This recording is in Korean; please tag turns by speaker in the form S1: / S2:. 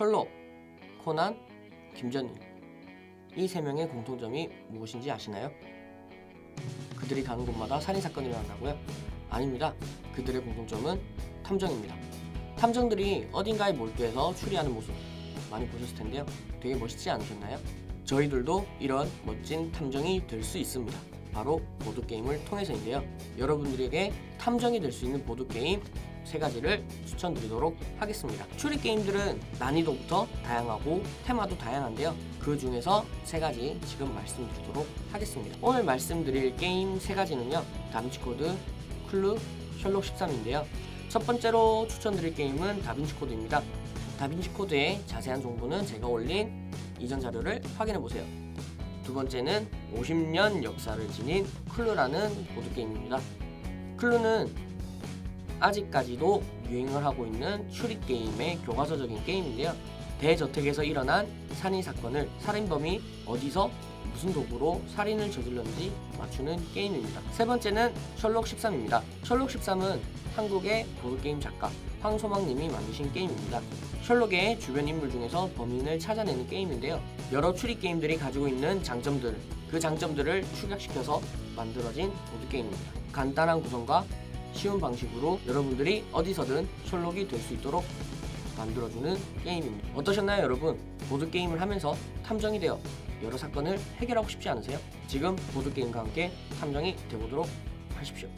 S1: 셜록, 코난, 김전일 이 세 명의 공통점이 무엇인지 아시나요? 그들이 가는 곳마다 살인 사건이 일어난다고요? 아닙니다. 그들의 공통점은 탐정입니다. 탐정들이 어딘가에 몰두해서 추리하는 모습 많이 보셨을 텐데요. 되게 멋있지 않으셨나요? 저희들도 이런 멋진 탐정이 될 수 있습니다. 바로 보드 게임을 통해서인데요. 여러분들에게 탐정이 될 수 있는 보드 게임 세 가지를 추천드리도록 하겠습니다. 추리 게임들은 난이도부터 다양하고 테마도 다양한데요. 그 중에서 세 가지 지금 말씀드리도록 하겠습니다. 오늘 말씀드릴 게임 세 가지는요. 다빈치 코드, 클루, 셜록 13인데요. 첫 번째로 추천드릴 게임은 다빈치 코드입니다. 다빈치 코드의 자세한 정보는 제가 올린 이전 자료를 확인해 보세요. 두 번째는 50년 역사를 지닌 클루라는 보드게임입니다. 클루는 아직까지도 유행을 하고 있는 추리 게임의 교과서적인 게임인데요. 대저택에서 일어난 살인 사건을 살인범이 어디서 무슨 도구로 살인을 저질렀는지 맞추는 게임입니다. 세 번째는 셜록 13입니다. 셜록 13은 한국의 보드게임 작가 황소망님이 만드신 게임입니다. 셜록의 주변 인물 중에서 범인을 찾아내는 게임인데요. 여러 추리 게임들이 가지고 있는 장점들, 그 장점들을 축약시켜서 만들어진 보드게임입니다. 간단한 구성과 쉬운 방식으로 여러분들이 어디서든 셜록이 될 수 있도록 만들어주는 게임입니다. 어떠셨나요, 여러분? 보드게임을 하면서 탐정이 되어 여러 사건을 해결하고 싶지 않으세요? 지금 보드게임과 함께 탐정이 되보도록 하십시오.